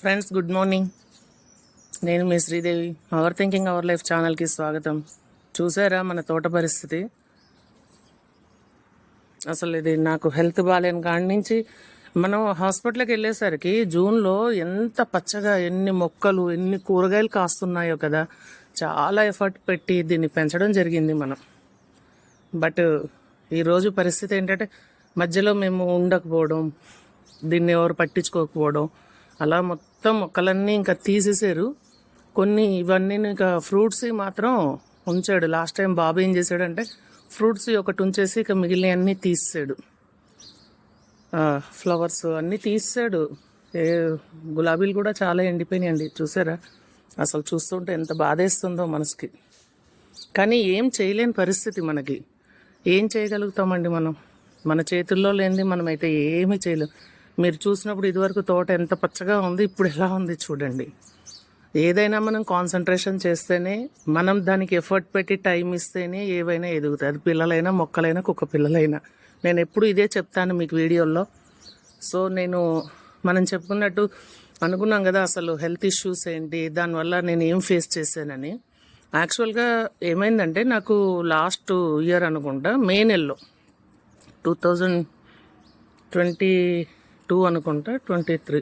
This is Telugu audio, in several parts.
ఫ్రెండ్స్ గుడ్ మార్నింగ్ నేను మీ Sridevi. Our thinking our life ఛానల్కి స్వాగతం. చూసారా మన తోట పరిస్థితి? అసలు ఇది నాకు హెల్త్ బాగాలేని కాడి నుంచి మనం హాస్పిటల్కి వెళ్ళేసరికి జూన్లో ఎంత పచ్చగా ఎన్ని మొక్కలు ఎన్ని కూరగాయలు కాస్తున్నాయో కదా చాలా ఎఫర్ట్ పెట్టి దీన్ని పెంచడం జరిగింది మనం. బట్ ఈరోజు పరిస్థితి ఏంటంటే మధ్యలో మేము ఉండకపోవడం దీన్ని ఎవరు పట్టించుకోకపోవడం అలా మొత్తం మొక్కలన్నీ ఇంకా తీసేసారు కొన్ని ఇవన్నీ ఇంకా ఫ్రూట్స్ మాత్రం ఉంచాడు. లాస్ట్ టైం బాబు ఏం చేశాడంటే ఫ్రూట్స్ ఒకటి ఉంచేసి ఇక మిగిలిన అన్నీ తీసాడు ఫ్లవర్స్ అన్నీ తీసాడు ఏ గులాబీలు కూడా చాలా ఎండిపోయినాయండి. చూసారా? అసలు చూస్తుంటే ఎంత బాధేస్తుందో మనసుకి. కానీ ఏం చేయలేని పరిస్థితి మనకి. ఏం చేయగలుగుతామండి మనం? మన చేతుల్లో లేనిది మనమైతే ఏమీ చేయలేం. మీరు చూసినప్పుడు ఇదివరకు తోట ఎంత పచ్చగా ఉంది ఇప్పుడు ఎలా ఉంది చూడండి. ఏదైనా మనం కాన్సన్ట్రేషన్ చేస్తేనే మనం దానికి ఎఫర్ట్ పెట్టి టైం ఇస్తేనే ఏవైనా ఎదుగుతాయి. అది పిల్లలైనా మొక్కలైనా కుక్క పిల్లలైనా. నేను ఎప్పుడు ఇదే చెప్తాను మీకు వీడియోల్లో. సో నేను మనం చెప్పుకున్నట్టు అనుకున్నాం కదా అసలు హెల్త్ ఇష్యూస్ ఏంటి దానివల్ల నేను ఏం ఫేస్ చేశానని. యాక్చువల్గా ఏమైందంటే నాకు లాస్ట్ ఇయర్ అనుకుంటా మే నెలలో టూ థౌజండ్ ట్వంటీ టూ అనుకుంటా twenty three.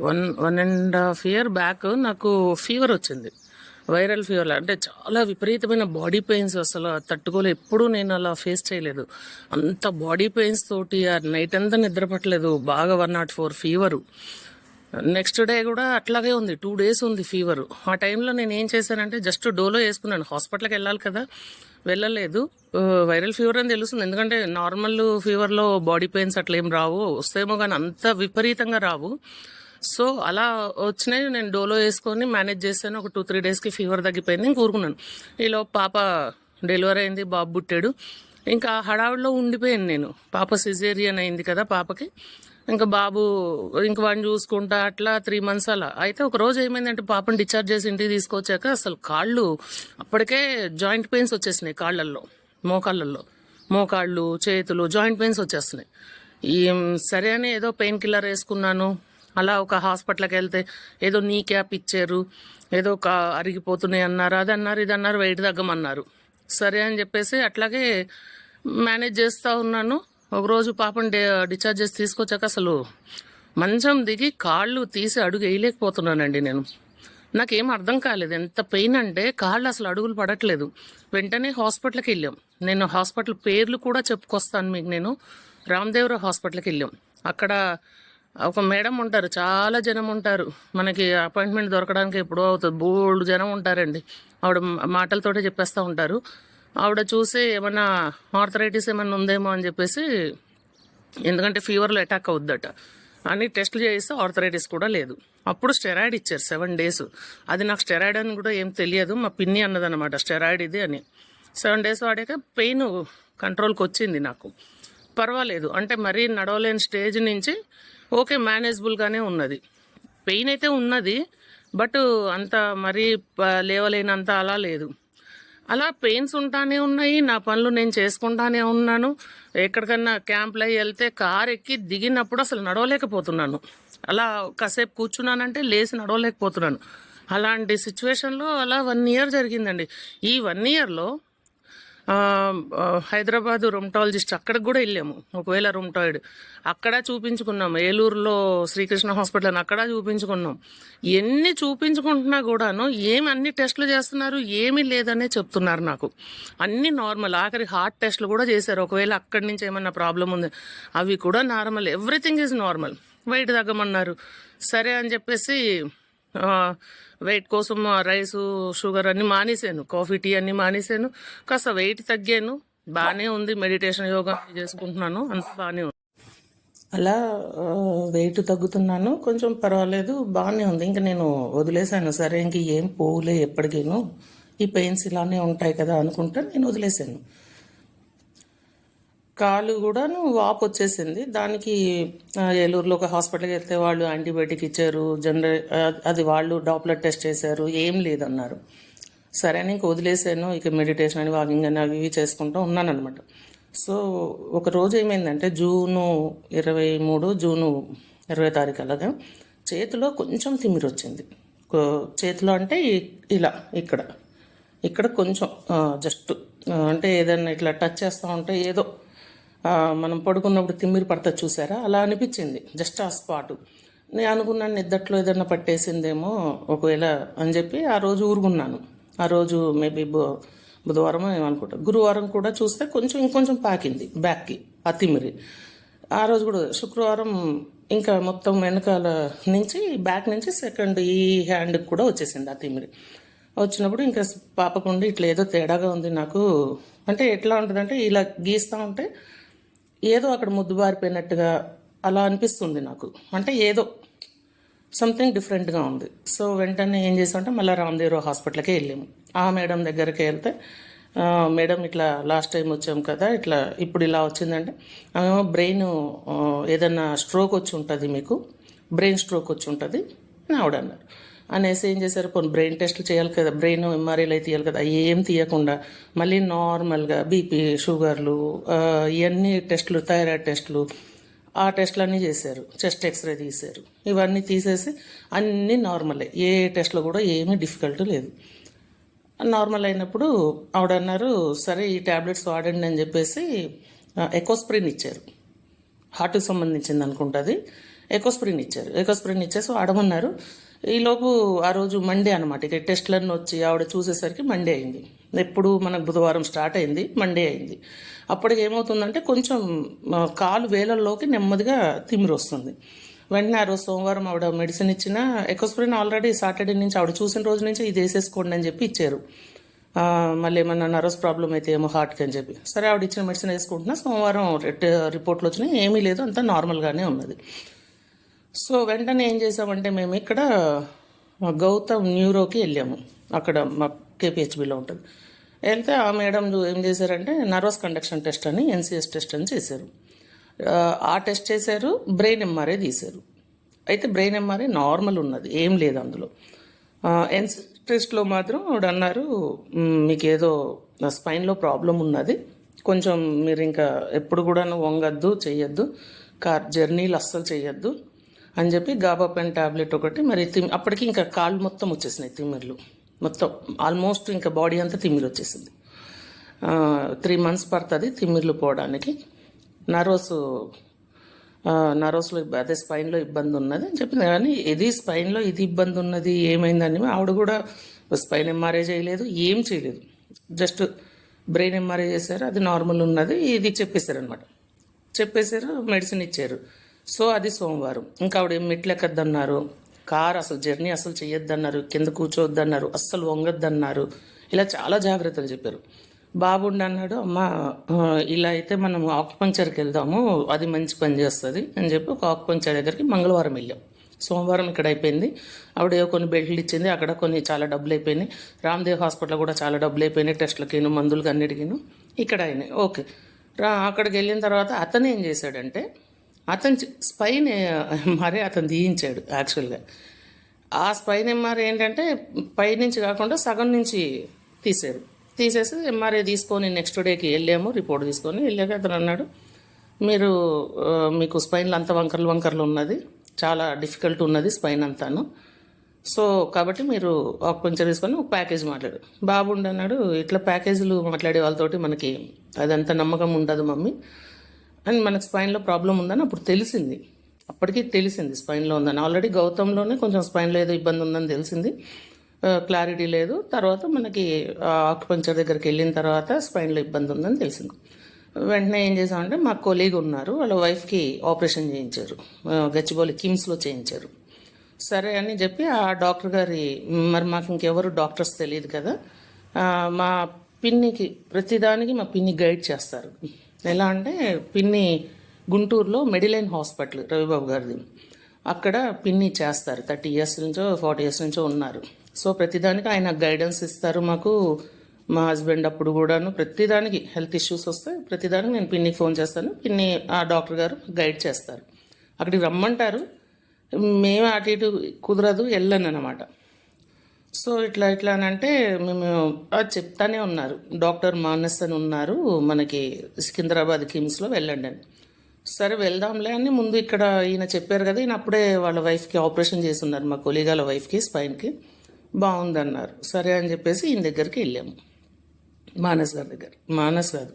One one and half year back నాకు ఫీవర్ వచ్చింది. వైరల్ ఫీవర్ అంటే చాలా విపరీతమైన బాడీ పెయిన్స్ అసలు తట్టుకోలే. ఎప్పుడూ నేను అలా ఫేస్ చేయలేదు. అంత బాడీ పెయిన్స్ తోటి ఆ నైట్ అంతా నిద్రపట్టలేదు బాగా one nought four fever. Next day కూడా అట్లాగే ఉంది. టూ డేస్ ఉంది ఫీవర్ ఆ టైంలో నేను ఏం చేశానంటే జస్ట్ డోలో వేసుకున్నాను. హాస్పిటల్కి వెళ్ళాలి కదా. వెళ్ళలేదు. వైరల్ ఫీవర్ అని తెలుస్తుంది. ఎందుకంటే నార్మల్ ఫీవర్లో బాడీ పెయిన్స్ అట్లా ఏం రావు. వస్తేమో కానీ అంత విపరీతంగా రావు. సో అలా వచ్చినాయి. నేను డోలో వేసుకొని మేనేజ్ చేశాను. ఒక టూ త్రీ డేస్కి ఫీవర్ తగ్గిపోయింది. ఇంక ఊరుకున్నాను. ఈలో పాప డెలివరీ అయింది. బాబు పుట్టాడు. ఇంకా హడావుడిలో ఉండిపోయాను నేను. పాప సిజేరియన్ అయింది కదా పాపకి. ఇంకా బాబు ఇంక వాడిని చూసుకుంటా అట్లా త్రీ మంత్స్ అలా. అయితే ఒక రోజు ఏమైందంటే పాపని డిశ్చార్జ్ చేసి ఇంటికి తీసుకొచ్చాక అసలు కాళ్ళు అప్పటికే జాయింట్ పెయిన్స్ వచ్చేసినాయి కాళ్ళల్లో మోకాళ్ళల్లో. మోకాళ్ళు చేతులు జాయింట్ పెయిన్స్ వచ్చేస్తున్నాయి. ఈ సరే అని ఏదో పెయిన్ కిల్లర్ వేసుకున్నాను. అలా ఒక హాస్పిటల్కి వెళ్తే ఏదో నీ క్యాప్ ఇచ్చారు ఏదో ఒక అరిగిపోతున్నాయి అన్నారు అది అన్నారు ఇది అన్నారు వెయిట్ తగ్గమన్నారు. సరే అని చెప్పేసి అట్లాగే మేనేజ్ చేస్తూ ఉన్నాను. ఒకరోజు పాపం డిశ్చార్జ్ చేసి తీసుకొచ్చాక అసలు మంచం దిగి కాళ్ళు తీసి అడుగు వేయలేకపోతున్నానండి నేను. నాకేం అర్థం కాలేదు. ఎంత పెయిన్ అంటే కాళ్ళు అసలు అడుగులు పడట్లేదు. వెంటనే హాస్పిటల్కి వెళ్ళాం. నేను హాస్పిటల్ పేర్లు కూడా చెప్పుకొస్తాను మీకు నేను. రామదేవరావు హాస్పిటల్కి వెళ్ళాం. అక్కడ ఒక మేడం ఉంటారు. చాలా జనం ఉంటారు. మనకి అపాయింట్మెంట్ దొరకడానికి ఎప్పుడో అవుతుంది. బోల్డ్ జనం ఉంటారండి. ఆవిడ మాటలతోటే చెప్పేస్తూ ఉంటారు. ఆవిడ చూసి ఏమన్నా ఆర్థరైటిస్ ఏమన్నా ఉందేమో అని చెప్పేసి ఎందుకంటే ఫీవర్లో అటాక్ అవుద్దట. అని టెస్ట్లు చేయిస్తే ఆర్థరైటిస్ కూడా లేదు. అప్పుడు స్టెరాయిడ్ ఇచ్చారు సెవెన్ డేస్ అది నాకు స్టెరాయిడ్ అని కూడా ఏం తెలియదు మా పిన్ని అన్నదన్నమాట స్టెరాయిడ్ ఇది అని. సెవెన్ డేస్ వాడాక పెయిన్ కంట్రోల్కి వచ్చింది నాకు. పర్వాలేదు అంటే మరీ నడవలేని స్టేజ్ నుంచి ఓకే మేనేజబుల్గానే ఉన్నది. పెయిన్ అయితే ఉన్నది బట్ అంత మరీ లేవలేనంత అలా లేదు. అలా పెయిన్స్ ఉంటానే ఉన్నాయి నా పనులు నేను చేసుకుంటానే ఉన్నాను. ఎక్కడికన్నా క్యాంప్లో వెళ్తే కార్ ఎక్కి దిగినప్పుడు అసలు నడవలేకపోతున్నాను. అలా కాసేపు కూర్చున్నానంటే లేచి నడవలేకపోతున్నాను. అలాంటి సిచ్యువేషన్లో అలా వన్ ఇయర్ జరిగిందండి. ఈ వన్ ఇయర్లో హైదరాబాదు రొమటాలజిస్ట్ అక్కడికి కూడా వెళ్ళాము. ఒకవేళ రొమటాయిడ్ అక్కడ చూపించుకున్నాం. ఏలూరులో శ్రీకృష్ణ హాస్పిటల్ అని అక్కడ చూపించుకున్నాం. ఎన్ని చూపించుకుంటున్నా కూడాను ఏమి అన్ని టెస్టులు చేస్తున్నారు ఏమీ లేదనే చెప్తున్నారు నాకు. అన్ని నార్మల్. ఆఖరి హార్ట్ టెస్టులు కూడా చేశారు. ఒకవేళ అక్కడి నుంచి ఏమన్నా ప్రాబ్లం ఉంది అవి కూడా normal. Everything is normal. Weight తగ్గమన్నారు. సరే అని చెప్పేసి వెయిట్ కోసం రైస్ షుగర్ అన్ని మానేశాను కాఫీ టీ అన్ని మానేశాను కాస్త వెయిట్ తగ్గాను. బాగానే ఉంది మెడిటేషన్ యోగా చేసుకుంటున్నాను అంత బాగానే ఉంది. అలా వెయిట్ తగ్గుతున్నాను. కొంచెం పర్వాలేదు బాగానే ఉంది. ఇంకా నేను వదిలేశాను. సరే ఇంక ఏం పోవులే ఎప్పటికీను. ఈ పెయిన్స్ ఇలానే ఉంటాయి కదా అనుకుంటా నేను వదిలేశాను. కాలు కూడాను వాపు వచ్చేసింది దానికి ఏలూరులో ఒక హాస్పిటల్కి వెళ్తే వాళ్ళు యాంటీబయాటిక్ ఇచ్చారు. జనరల్ అది వాళ్ళు డాప్లర్ టెస్ట్ చేశారు. ఏం లేదన్నారు. సరే అని ఇంక వదిలేసాను. ఇక మెడిటేషన్ అని వాకింగ్ అని అవి ఇవి చేసుకుంటూ ఉన్నాను అనమాట సో ఒక రోజు ఏమైందంటే జూను ఇరవై మూడు జూను ఇరవై తారీఖు అలాగా చేతిలో కొంచెం తిమ్మిరి వచ్చింది. చేతిలో అంటే ఇలా ఇక్కడ. ఇక్కడ కొంచెం జస్ట్ అంటే ఏదైనా ఇట్లా టచ్ చేస్తూ ఉంటే ఏదో మనం పడుకున్నప్పుడు తిమ్మిరి పడుతుంది చూసారా? అలా అనిపించింది. జస్ట్ ఆ స్పాటు. నేను అనుకున్నాను నిద్దట్లో ఏదైనా పట్టేసిందేమో ఒకవేళ అని చెప్పి ఆ రోజు ఊరుకున్నాను. ఆ రోజు మేబీ బుధవారం ఏమనుకుంటా గురువారం కూడా చూస్తే కొంచెం ఇంకొంచెం పాకింది బ్యాక్కి ఆ తిమ్మిరి. ఆ రోజు కూడా శుక్రవారం ఇంకా మొత్తం వెనకాల నుంచి బ్యాక్ నుంచి సెకండ్ ఈ హ్యాండ్కి కూడా వచ్చేసింది ఆ తిమ్మిరి. వచ్చినప్పుడు ఇంకా పాపకుండా ఇట్లా ఏదో తేడాగా ఉంది నాకు. అంటే ఎట్లా ఉంటుందంటే ఇలా గీస్తూ ఉంటే ఏదో అక్కడ ముద్దు బారిపోయినట్టుగా అలా అనిపిస్తుంది నాకు. అంటే ఏదో సంథింగ్ డిఫరెంట్గా ఉంది. సో వెంటనే ఏం చేసామంటే మళ్ళీ రామదేవరావు హాస్పిటల్కే వెళ్ళాము. ఆ మేడం దగ్గరికి వెళ్తే మేడం ఇట్లా లాస్ట్ టైం వచ్చాం కదా ఇట్లా ఇప్పుడు ఇలా వచ్చిందంటే ఆమెమో బ్రెయిన్ ఏదన్నా స్ట్రోక్ వచ్చి ఉంటుంది మీకు బ్రెయిన్ స్ట్రోక్ వచ్చి ఉంటుంది అని ఆవిడ అన్నారు. అనేసి ఏం చేశారు? కొన్ని బ్రెయిన్ టెస్ట్లు చేయాలి కదా బ్రెయిన్ ఎంఆర్ఐలు అయితే తీయాలి కదా ఏం తీయకుండా మళ్ళీ నార్మల్గా బీపీ షుగర్లు ఇవన్నీ టెస్టులు థైరాయిడ్ టెస్టులు ఆ టెస్టులన్నీ చేశారు. చెస్ట్ ఎక్స్రే తీశారు. ఇవన్నీ తీసేసి అన్నీ నార్మలే ఏ. టెస్ట్లో కూడా ఏమీ డిఫికల్ట్ లేదు. నార్మల్ అయినప్పుడు ఆవిడ అన్నారు సరే ఈ ట్యాబ్లెట్స్ వాడండి అని చెప్పేసి ఎకోస్ప్రిన్ ఇచ్చారు. హార్ట్కి సంబంధించింది అనుకుంటుంది ఎకోస్ప్రిన్ ఇచ్చారు. ఎకోస్ప్రిన్ ఇచ్చేసి వాడమన్నారు. ఈలోపు ఆ రోజు మండే అనమాట ఇక టెస్ట్లన్నీ వచ్చి ఆవిడ చూసేసరికి మండే అయింది. ఎప్పుడు మనకు బుధవారం స్టార్ట్ అయింది మండే అయింది. అప్పటికి ఏమవుతుందంటే కొంచెం కాలు వేలల్లోకి నెమ్మదిగా తిమ్మిరి వస్తుంది. వెంటనే ఆ రోజు సోమవారం ఆవిడ మెడిసిన్ ఇచ్చిన ఎకోస్ప్రిన్ ఆల్రెడీ సాటర్డే నుంచి ఆవిడ చూసిన రోజు నుంచి ఇది వేసేసుకోండి అని చెప్పి ఇచ్చారు. మళ్ళీ ఏమన్నా నర్వస్ ప్రాబ్లం అయితే ఏమో హార్ట్కి అని చెప్పి. సరే ఆవిడ ఇచ్చిన మెడిసిన్ వేసుకుంటున్నా సోమవారం రిపోర్ట్లు వచ్చినాయి ఏమీ లేదు అంతా నార్మల్గానే ఉన్నది. సో వెంటనే ఏం చేసామంటే మేము ఇక్కడ గౌతమ్ న్యూరోకి వెళ్ళాము. అక్కడ మా కేపిహెచ్బిలో ఉంటుంది. వెళ్తే ఆ మేడం ఏం చేశారంటే నర్వస్ కండక్షన్ టెస్ట్ అని ఎన్సిఎస్ టెస్ట్ అని చేశారు. ఆ, టెస్ట్ చేశారు బ్రెయిన్ ఎంఆర్ఐ తీశారు. అయితే బ్రెయిన్ ఎంఆర్ఐ నార్మల్ ఉన్నది ఏం లేదు అందులో. ఎన్సి టెస్ట్లో మాత్రం ఆవిడ అన్నారు మీకు ఏదో స్పైన్లో ప్రాబ్లం ఉన్నది. కొంచెం మీరు ఇంకా ఎప్పుడు కూడా వంగద్దు చేయొద్దు కార్ జర్నీలు అస్సలు చేయొద్దు అని చెప్పి గాబా పెన్ టాబ్లెట్ ఒకటి మరి తిమ్ అప్పటికి ఇంకా కాళ్ళు మొత్తం వచ్చేసినాయి తిమ్మిర్లు. మొత్తం ఆల్మోస్ట్ ఇంకా బాడీ అంతా తిమ్మిరి వచ్చేసింది. త్రీ మంత్స్ పడుతుంది తిమ్మిర్లు పోవడానికి. నర్వస్ నర్వస్లో అదే స్పైన్లో ఇబ్బంది ఉన్నది అని చెప్పింది. కానీ ఇది స్పైన్లో ఇది ఇబ్బంది ఉన్నది ఏమైందని ఆవిడ కూడా స్పైన్ ఎంఆర్ఐ చేయలేదు ఏం చేయలేదు. జస్ట్ బ్రెయిన్ ఎంఆర్ఐ చేశారు అది నార్మల్ ఉన్నది ఇది చెప్పేశారు అనమాట చెప్పేశారు మెడిసిన్ ఇచ్చారు. సో అది సోమవారం. ఇంకా ఆవిడ మెట్లు ఎక్కద్దన్నారు కార్ అసలు జర్నీ అసలు చెయ్యొద్దన్నారు. కింద కూర్చోవద్దన్నారు. అస్సలు వంగొద్దన్నారు. ఇలా చాలా జాగ్రత్తలు చెప్పారు. బాబుండి అన్నాడు అమ్మ ఇలా అయితే మనం ఆక్యుపంచర్కి వెళ్దాము. అది మంచి పని చేస్తుంది అని చెప్పి ఒక ఆక్యుపంచర్ దగ్గరికి మంగళవారం వెళ్ళాం. సోమవారం ఇక్కడ అయిపోయింది. ఆవిడ కొన్ని బెల్ట్లు ఇచ్చింది. అక్కడ కొన్ని చాలా డబ్బులు అయిపోయినాయి. రామ్దేవ్ హాస్పిటల్ కూడా చాలా డబ్బులు అయిపోయినాయి. టెస్ట్లకిను మందులకి అన్నిటికీను ఇక్కడ అయినాయి. ఓకే. రా అక్కడికి వెళ్ళిన తర్వాత అతను ఏం చేశాడంటే అతను చి- స్పైన్ అతను తీయించాడు యాక్చువల్గా ఆ స్పైన్ ఎంఆర్ఐ ఏంటంటే పై నుంచి కాకుండా సగం నుంచి తీసాడు తీసేసి ఎంఆర్ఐ తీసుకొని నెక్స్ట్ డేకి వెళ్ళాము రిపోర్ట్ తీసుకొని వెళ్ళాక అతను అన్నాడు మీరు మీకు స్పైన్లు అంత వంకర్లు వంకర్లు ఉన్నది చాలా డిఫికల్ట్ ఉన్నది స్పైన్ అంతాను. సో కాబట్టి మీరు కొంచెం తీసుకొని ఒక ప్యాకేజ్ మాట్లాడు. బాబుండి అన్నాడు ఇట్లా ప్యాకేజీలు మాట్లాడే వాళ్ళతోటి మనకి అదంత నమ్మకం ఉండదు మమ్మీ. అని మనకు స్పైన్లో ప్రాబ్లం ఉందని అప్పుడు తెలిసింది. అప్పటికి తెలిసింది స్పైన్లో ఉందని. ఆల్రెడీ గౌతంలోనే కొంచెం స్పైన్లో ఏదో ఇబ్బంది ఉందని తెలిసింది. క్లారిటీ లేదు. తర్వాత మనకి ఆక్యుపంచర్ దగ్గరికి వెళ్ళిన తర్వాత స్పైన్లో ఇబ్బంది ఉందని తెలిసింది. వెంటనే ఏం చేసామంటే మా కొలీగ్ ఉన్నారు. వాళ్ళ వైఫ్కి ఆపరేషన్ చేయించారు. గచ్చిబౌలి కిమ్స్లో చేయించారు. సరే అని చెప్పి ఆ డాక్టర్ గారి మరి మాకు ఇంకెవరు డాక్టర్స్ తెలియదు కదా. మా పిన్నికి ప్రతిదానికి మా పిన్ని గైడ్ చేస్తారు. ఎలా అంటే పిన్ని గుంటూరులో మెడిలైన్ హాస్పిటల్ రవిబాబు గారిది. అక్కడ పిన్ని చేస్తారు థర్టీ ఇయర్స్ నుంచో ఫార్టీ ఇయర్స్ నుంచో ఉన్నారు. సో ప్రతిదానికి ఆయన గైడెన్స్ ఇస్తారు మాకు. మా హస్బెండ్ అప్పుడు కూడాను ప్రతిదానికి హెల్త్ ఇష్యూస్ వస్తే ప్రతిదానికి నేను పిన్నికి ఫోన్ చేస్తాను. పిన్ని ఆ డాక్టర్ గారు గైడ్ చేస్తారు. అక్కడికి రమ్మంటారు. మేము అటు ఇటు కుదరదు వెళ్ళను అనమాట సో ఇట్లా ఇట్లా అని అంటే మేము అది చెప్తానే ఉన్నారు. డాక్టర్ మానస్ అని ఉన్నారు మనకి సికింద్రాబాద్ కిమ్స్లో వెళ్ళండి అని. సరే వెళ్దాంలే అని ముందు ఇక్కడ ఈయన చెప్పారు కదా ఈయన అప్పుడే వాళ్ళ వైఫ్కి ఆపరేషన్ చేస్తున్నారు మా కొలీగాల వైఫ్కి స్పైన్కి బాగుందన్నారు. సరే అని చెప్పేసి ఈయన దగ్గరికి వెళ్ళాము మానస్ గారి దగ్గర. మానస్ గారు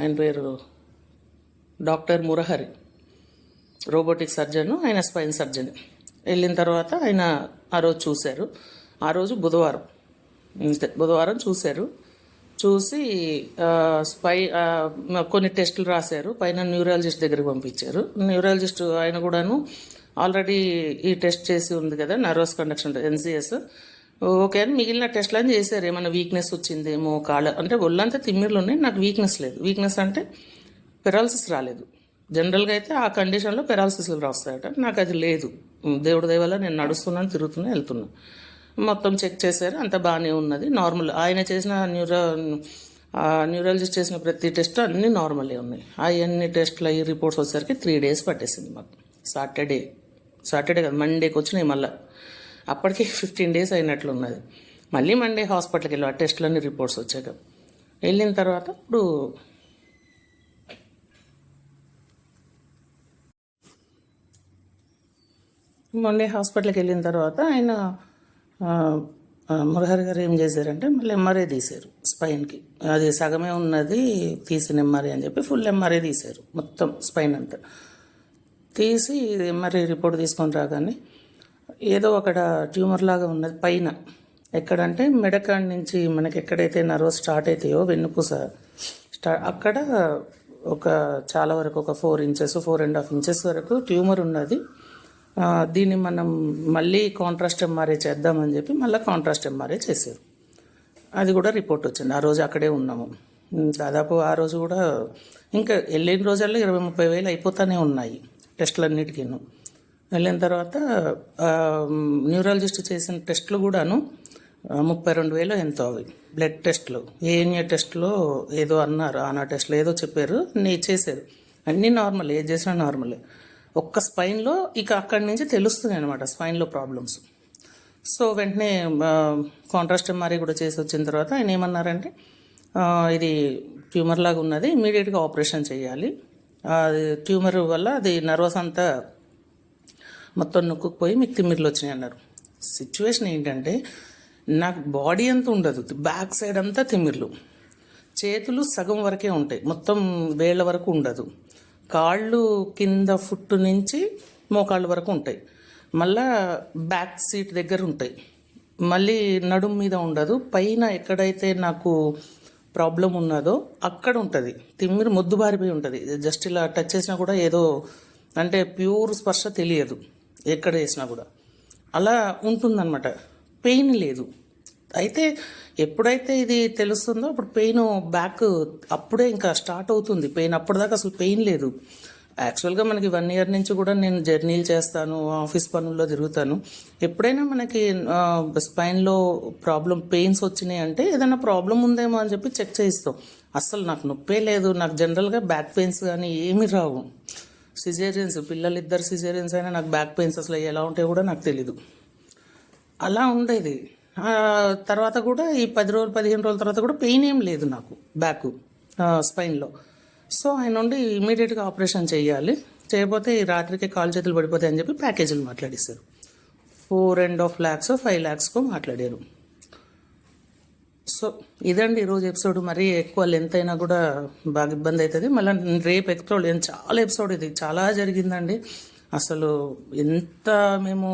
ఆయన పేరు డాక్టర్ మురహరి. రోబోటిక్ సర్జను ఆయన స్పైన్ సర్జన్. వెళ్ళిన తర్వాత ఆయన ఆ రోజు చూశారు. ఆ రోజు బుధవారం. బుధవారం చూశారు. చూసి పై స్పై కొన్ని టెస్టులు రాశారు. పైన న్యూరాలజిస్ట్ దగ్గరికి పంపించారు. న్యూరాలజిస్ట్ ఆయన కూడాను ఆల్రెడీ ఈ టెస్ట్ చేసి ఉంది కదా నర్వస్ కండక్షన్ ఎన్సిఎస్. ఓకే అని మిగిలిన టెస్ట్లు అని చేశారు. ఏమైనా వీక్నెస్ వచ్చిందేమో కాళ్ళ అంటే ఒళ్ళంతా తిమ్మిర్లు ఉన్నాయి నాకు వీక్నెస్ లేదు. వీక్నెస్ అంటే పెరాలసిస్ రాలేదు. జనరల్గా అయితే ఆ కండిషన్లో పెరాలసిస్లు రాస్తాయట. నాకు అది లేదు. దేవుడి దయవల్ల నేను నడుస్తున్నాను తిరుగుతున్నా వెళ్తున్నాను. మొత్తం చెక్ చేశారు. అంత బాగానే ఉన్నది. నార్మల్ ఆయన చేసిన న్యూరో న్యూరాలజిస్ట్ చేసిన ప్రతి టెస్ట్ అన్నీ నార్మలే ఉన్నాయి. అవన్నీ టెస్ట్లు అయ్యి రిపోర్ట్స్ వచ్చేసరికి త్రీ డేస్ పట్టేసింది మాకు సాటర్డే సాటర్డే కదా మండేకి వచ్చినాయి మళ్ళీ. అప్పటికి ఫిఫ్టీన్ డేస్ అయినట్లు ఉన్నది. మళ్ళీ మండే హాస్పిటల్కి వెళ్ళి ఆ టెస్ట్లన్నీ రిపోర్ట్స్ వచ్చాక. వెళ్ళిన తర్వాత ఇప్పుడు మండే హాస్పిటల్కి వెళ్ళిన తర్వాత ఆయన మురహరి గారు ఏం చేశారంటే మళ్ళీ ఎంఆర్ఐ తీశారు స్పైన్కి. అది సగమే ఉన్నది తీసిన ఎంఆర్ఐ అని చెప్పి ఫుల్ ఎంఆర్ఐ తీశారు మొత్తం స్పైన్ అంతా. తీసి ఎంఆర్ఐ రిపోర్ట్ తీసుకొని రాగానే ఏదో అక్కడ ట్యూమర్ లాగా ఉన్నది పైన. ఎక్కడంటే మెడకాడ నుంచి మనకి ఎక్కడైతే నర్వ్ స్టార్ట్ అవుతాయో వెన్నుపూస స్టా అక్కడ ఒక చాలా వరకు ఒక four inches four and half inches వరకు ట్యూమర్ ఉన్నది. దీన్ని మనం మళ్ళీ కాంట్రాస్ట్ ఎంఆర్ఏ చేద్దామని చెప్పి మళ్ళీ కాంట్రాస్ట్ ఎంఆర్ఏ చేశారు. అది కూడా రిపోర్ట్ వచ్చింది. ఆ రోజు అక్కడే ఉన్నాము. దాదాపు ఆ రోజు కూడా ఇంకా వెళ్ళిన రోజుల్లో ఇరవై ముప్పై వేలు అయిపోతానే ఉన్నాయి టెస్టులన్నిటికీను. వెళ్ళిన తర్వాత న్యూరాలజిస్ట్ చేసిన టెస్టులు కూడాను ముప్పై రెండు వేలు ఎంతో అవి. బ్లడ్ టెస్ట్లు. ఏఎన్ఏ టెస్ట్లో ఏదో అన్నారు. ఆనా టెస్ట్లో ఏదో చెప్పారు. నీ చేశారు. అన్నీ నార్మల్ ఏది చేసినా నార్మలే ఒక్క స్పైన్లో ఇక అక్కడి నుంచి తెలుస్తుంది అనమాట స్పైన్లో ప్రాబ్లమ్స్ సో వెంటనే కాంట్రాస్ట్ ఎంఆర్ఐ కూడా చేసి వచ్చిన తర్వాత ఆయన ఏమన్నారంటే ఇది ట్యూమర్ లాగా ఉన్నది ఇమీడియట్గా ఆపరేషన్ చేయాలి. అది ట్యూమర్ వల్ల అది నర్వస్ అంతా మొత్తం నొక్కుపోయి మీకు తిమ్మిర్లు వచ్చినాయి అన్నారు. సిచ్యువేషన్ ఏంటంటే నాకు బాడీ అంతా ఉండదు బ్యాక్ సైడ్ అంతా తిమ్మిర్లు చేతులు సగం వరకే ఉంటాయి మొత్తం వేళ్ళ వరకు ఉండదు. కాళ్ళు కింద ఫుట్ నుంచి మోకాళ్ళ వరకు ఉంటాయి. మళ్ళా బ్యాక్ సీట్ దగ్గర ఉంటాయి. మళ్ళీ నడుం మీద ఉండదు. పైన ఎక్కడైతే నాకు ప్రాబ్లం ఉన్నదో అక్కడ ఉంటుంది. తిమ్మిరి మొద్దుబారిపోయి ఉంటుంది. జస్ట్ ఇలా టచ్ చేసినా కూడా ఏదో అంటే ప్యూర్ స్పర్శ తెలియదు. ఎక్కడ చేసినా కూడా. అలా ఉంటుందన్నమాట. పెయిన్ లేదు. అయితే ఎప్పుడైతే ఇది తెలుస్తుందో అప్పుడు పెయిన్ బ్యాక్ అప్పుడే ఇంకా స్టార్ట్ అవుతుంది. పెయిన్ అప్పటిదాకా అసలు పెయిన్ లేదు. యాక్చువల్గా మనకి వన్ ఇయర్ నుంచి కూడా నేను జర్నీలు చేస్తాను ఆఫీస్ పనుల్లో తిరుగుతాను. ఎప్పుడైనా మనకి స్పైన్లో ప్రాబ్లం పెయిన్స్ వచ్చినాయి అంటే ఏదైనా ప్రాబ్లం ఉందేమో అని చెప్పి చెక్ చేయిస్తాం. అస్సలు నాకు నొప్పే లేదు. నాకు జనరల్గా బ్యాక్ పెయిన్స్ కానీ ఏమీ రావు. సిజేరియన్స్ పిల్లలు ఇద్దరు సిజేరియన్స్ అయినా నాకు బ్యాక్ పెయిన్స్ అసలు ఎలా ఉంటాయో కూడా నాకు తెలీదు. అలా ఉండేది. తర్వాత కూడా ఈ పది రోజులు పదిహేను రోజుల తర్వాత కూడా పెయిన్ ఏం లేదు నాకు బ్యాక్ స్పైన్లో సో ఆయన నుండి ఇమీడియట్గా ఆపరేషన్ చేయాలి. చేయకపోతే ఈ రాత్రికి కాలు చేతులు పడిపోతాయి అని చెప్పి ప్యాకేజీలు మాట్లాడేశారు. Four and half lakhs five ల్యాక్స్కో మాట్లాడారు. సో ఇదండి ఈరోజు ఎపిసోడ్ మరీ ఎక్కువ లెంత్ అయినా కూడా బాగా ఇబ్బంది అవుతుంది. మళ్ళీ రేపు ఎపిసోడ్ చాలా ఎపిసోడ్ ఇది చాలా జరిగిందండి. అసలు ఎంత మేము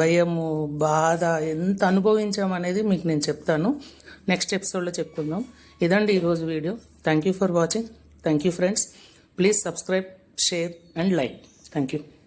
భయము బాధ ఎంత అనుభవించాం అనేది మీకు నేను చెప్తాను. నెక్స్ట్ ఎపిసోడ్లో చెప్పుకుందాం. ఇదండి ఈరోజు video. Thank you for watching thank you friends please subscribe share and like thank you